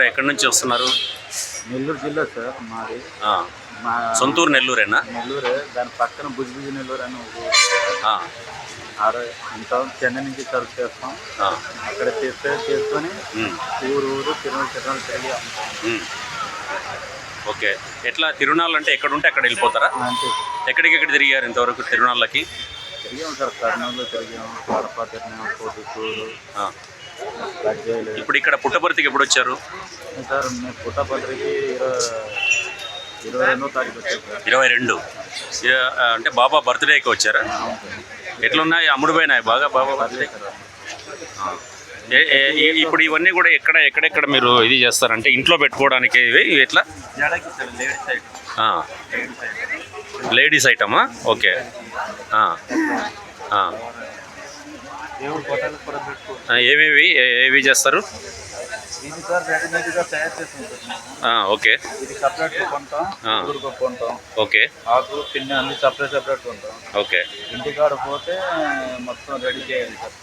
ఎక్కడ ఎక్కడి నుంచి వస్తున్నారు? నెల్లూరు జిల్లా సార్ మాది. ఆ, మా సొంతూరు నెల్లూరేనా? నెల్లూరు దాని పక్కన బుజ్జిబుజ్జి నెల్లూరు అని ఒక ఊరు. ఆ, ఆరో ఉంటాం చెన్నై నుంచి సర్వ్ చేస్తాం ఆ, అక్కడ చేస్తే చేసుకొని ఉమ్, ఊరు ఊరు తిరుమల తిరుమల తిరిగి అమ్ముతాం. ఉమ్. ఓకే. ఎట్లా తిరునాళ్ళు అంటే ఎక్కడ ఉంటే అక్కడ వెళ్ళిపోతారా? అంతే. ఎక్కడికి ఎక్కడ తిరిగారు ఇంతవరకు తిరునాళ్ళకి? తిరిగాం సార్ కర్నూలు తిరిగాం కడప తిరిగాం పొద్దుటూరు. ఆ, గజ్జేలు ఇప్పుడు ఇక్కడ పుట్టపర్తికి ఎప్పుడు వచ్చారు? సార్ మేము పుట్టపత్రికి ఇరవై రెండో తారీఖు ఇరవై అంటే బాబా బర్త్డేకి వచ్చారా. ఎట్లున్నాయి? అమ్ముడుపోయినాయి బాగా బాబా బర్త్డే ఇప్పుడు ఇవన్నీ కూడా ఎక్కడ ఎక్కడెక్కడ మీరు ఇది చేస్తారంటే ఇంట్లో పెట్టుకోవడానికి ఇవి ఎట్లా? లేడీస్ ఐటమా? ఓకే ఆ, ఆ. దేవుడు ఫోటోలు కూడా పెట్టుకోవచ్చు ఆ, ఏమేవి? ఏవి చేస్తారు? ఓకే. ఇది సపరేట్ కొంటాం ఓకే. ఆకు పిన్ని అన్ని సపరేట్ సపరేట్ కొంటాం. ఓకే. ఇంటికాడ పోతే మొత్తం రెడీ చేయాలి సార్.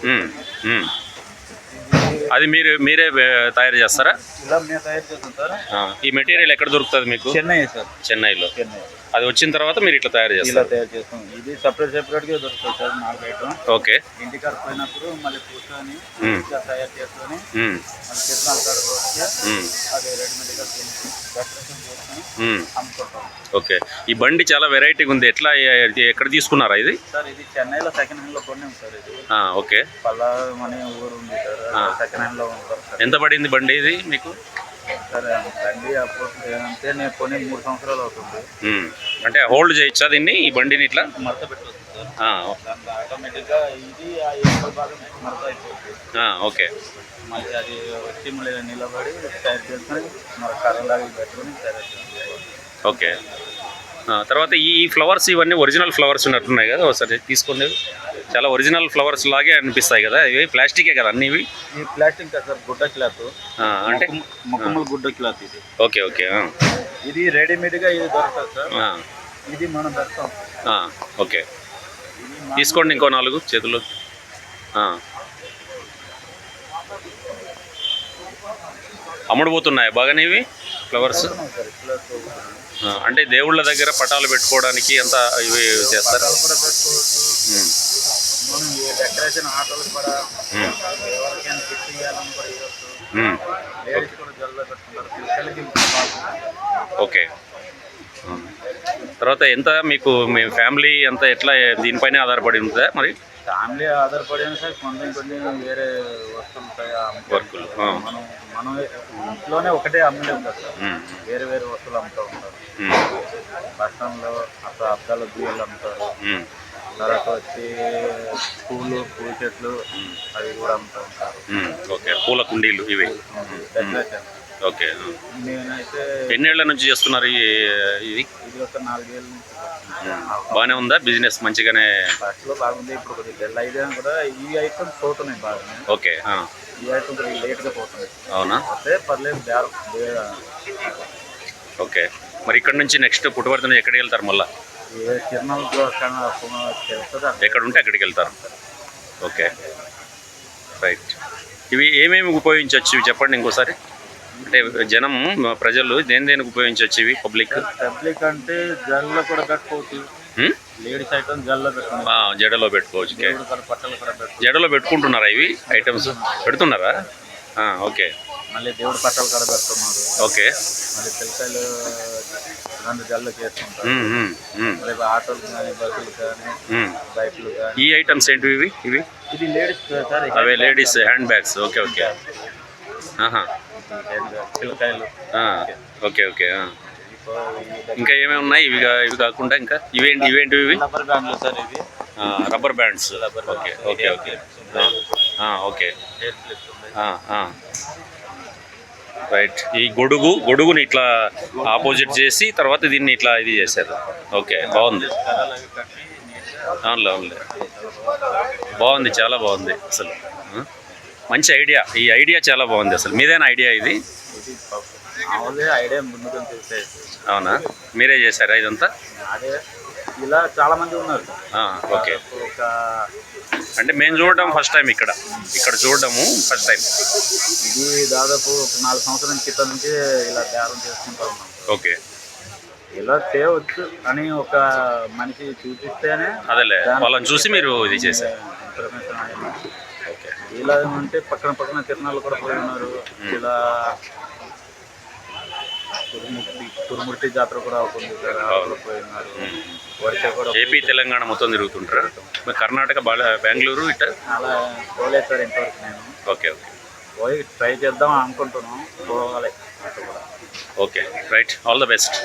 అది మీరు మీరే తయారు చేస్తారా? ఈ మెటీరియల్ ఎక్కడ దొరుకుతుంది మీకు? చెన్నై సార్. చెన్నైలో. చెన్నై. అది వచ్చిన తర్వాత మీరు ఇట్లా తయారు ఇలా చేస్తారు. తయారు చేస్తాం. ఇది సపరేట్ దొరుకుతుంది సార్ నాలుగు ఐటమ్ ఓకే. ఇంటికాడ పోయినప్పుడు మళ్ళీ కూర్చొని ఉమ్, ఇలా తయారు చేసుకొని ఉమ్, మళ్ళీ తిరునాళ్ళ కాడ వస్తే ఉమ్, అది రెడీమేడ్గా డెకరేషన్ చేసుకొని ఉమ్. అమ్ముకుంటాం. ఓకే. ఈ బండి చాలా వెరైటీగా ఉంది. ఎట్లా ఎక్కడ తీసుకున్నారా ఇది? సార్ ఇది చెన్నైలో సెకండ్ ఇది ఆ, ఓకే. పల్లా అనే ఊరు ఉంది సార్. సెకండ్ హ్యాండ్లో ఉంటాం సార్. ఎంత పడింది బండి ఇది మీకు? సరే అప్పుడు అంటే నేను కొని మూడు సంవత్సరాలు అవుతుంది. అంటే హోల్డ్ చేయొచ్చా దీన్ని ఈ బండిని ఇట్లా? మడత పెట్టవచ్చు సార్. ఇది ఆ భాగం మడత అయిపోతుంది. ఓకే. మళ్ళీ అది వచ్చి మళ్ళీ నిలబడి తయారు చేసుకొని మరి కర్రలాగా పెట్టుకొని తయారు ఓకే. తర్వాత ఈ ఫ్లవర్స్ ఇవన్నీ ఒరిజినల్ ఫ్లవర్స్ ఉన్నట్టున్నాయి కదా ఒకసారి తీసుకోండి. చాలా ఒరిజినల్ ఫ్లవర్స్ లాగే అనిపిస్తాయి కదా. ఇవి ప్లాస్టికే కదా అన్ని ఇవి? ప్లాస్టిక్ కదా సార్ గుడ్డ క్లాత్. అంటే గుడ్డ క్లాత్ ఇది. ఓకే ఓకే ఇది రెడీమేడ్గా ఇది దొరుకుతుంది సార్. ఇది మనం ఆ, ఓకే. తీసుకోండి ఇంకో నాలుగు చేతులు. అమ్ముడుపోతున్నాయి? బాగానే ఇవి? ఫ్లవర్స్? అంటే దేవుళ్ళ దగ్గర పటాలు పెట్టుకోవడానికి అంత ఇవి చేస్తారు? ఓకే. తర్వాత ఎంత మీకు మీ ఫ్యామిలీ అంతా ఎట్లా దీనిపైనే ఆధారపడి ఉంటుందా మరి? ఫ్యామిలీ ఆధారపడిన సార్ కొన్ని కొన్ని వేరే వస్తువులు. వర్కులు. మనం మనం ఇంట్లోనే ఒకటే అమ్మలేము కదా సార్. వేరే వేరే వస్తువులు అమ్ముతూ ఉంటారు. బస్టాండ్లో అక్కడ అద్దాల బియ్యాలు అమ్ముతారు. తర్వాత వచ్చి పూలు పూల చెట్లు అవి కూడా అమ్ముతూ ఉంటారు. ఓకే పూల కుండీలు ఇవి. డెకరేషన్. ఓకే. నేనైతే ఎన్నేళ్ళ నుంచి చేస్తున్నారు ఈ ఇది? ఇది ఒక నాలుగేళ్ళ నుంచి బాగానే ఉందా? బిజినెస్ మంచిగానే? ఫస్ట్లో బాగుంది. ఇప్పుడు కొద్దిగా డెల్ అయితే కూడా ఈ ఐటమ్స్ పోతున్నాయి బాగానే. ఓకే ఆ. ఈ ఐటమ్ కొద్దిగా లేట్గా పోతున్నాయి. అవునా? వస్తే పర్లేదు బేరం ఓకే. మరి ఇక్కడ నుంచి నెక్స్ట్ పుట్టవర్తి నుంచి ఎక్కడికి వెళ్తారు మళ్ళీ? ఏ తెలుస్తుందా ఎక్కడ ఉంటే అక్కడికి వెళ్తారు. ఓకే. రైట్. ఇవి ఏమేమి ఉపయోగించవచ్చు? ఇవి చెప్పండి ఇంకోసారి. అంటే జనం ప్రజలు దేని దేనికి ఉపయోగించవచ్చు ఇవి పబ్లిక్ పబ్లిక్ అంటే జల్లో కూడా పెట్టుకోవచ్చు హ్మ్? లేడీస్ ఐటమ్ జల్లో పెట్టుకోవచ్చు. జడలో పెట్టుకోవచ్చు. జడలో పెట్టుకుంటున్నారా ఇవి ఐటమ్స్? పెడుతున్నారా? ఓకే. మళ్ళీ దేవుడు పట్టలు కూడా పెడుతున్నారు. ఓకే. మళ్ళీ పిల్లకాయలు రెండు జల్లు ఉమ్, ఉమ్, మళ్ళీ ఆటోలు కానీ బస్సులు కానీ. బైక్లు కానీ. ఈ ఐటమ్స్ ఏంటివి ఇవి? ఇవి? ఇది లేడీస్ సార్ అవే ladies hand bags okay okay. ఆహా. పిల్లకాయలు ఓకే ఓకే. ఇంకా ఏమేమి ఉన్నాయి? ఇవి ఇవి కాకుండా ఇంకా? ఇవేంటి ఇవేంటివి ఇవి? రబ్బర్ బ్యాండ్లు సార్ ఇవి. Rubber bands okay okay okay. Okay. Right ఈ గొడుగు గొడుగుని ఇట్లా ఆపోజిట్ చేసి తర్వాత దీన్ని ఇట్లా ఇది చేశారు. ఓకే బాగుంది. అవునులే అవునులే. బాగుంది చాలా బాగుంది అసలు? మంచి ఐడియా. ఈ ఐడియా చాలా బాగుంది అసలు. మీదేనా ఐడియా ఇది? అవునా? మీరే చేశారా ఇదంతా? అదే. ఇలా చాలా మంది ఉన్నారు. ఓకే. అంటే మేము చూడడం ఫస్ట్ టైం ఇక్కడ. ఇక్కడ చూడడము ఫస్ట్ టైం. ఇది దాదాపు ఒక నాలుగు సంవత్సరాల క్రితం నుంచి ఇలా ధ్యానం చేసుకుంటూ ఉన్నాం. ఓకే. ఇలా చేయవచ్చు అని ఒక మనిషి చూపిస్తేనే అదేలే. వాళ్ళని చూసి మీరు ఇది చేశారు. ఇలా ఉంటే పక్కన పక్కన తిరణాలు కూడా పోయి ఉన్నారు. ఇలా కురుముర్తి కురుముర్తి జాతర కూడా అవుతుంది పోయి ఉన్నారు. వరిస కూడా ఏపీ తెలంగాణ మొత్తం తిరుగుతుంటారా? మరి కర్ణాటక బాగా బెంగళూరు ఇట అలా పోలేదు సార్ ఇంతవరకు నేను. Okay okay. పోయి ట్రై చేద్దాం అనుకుంటున్నాం. పోవాలి. Okay. Right. All the best.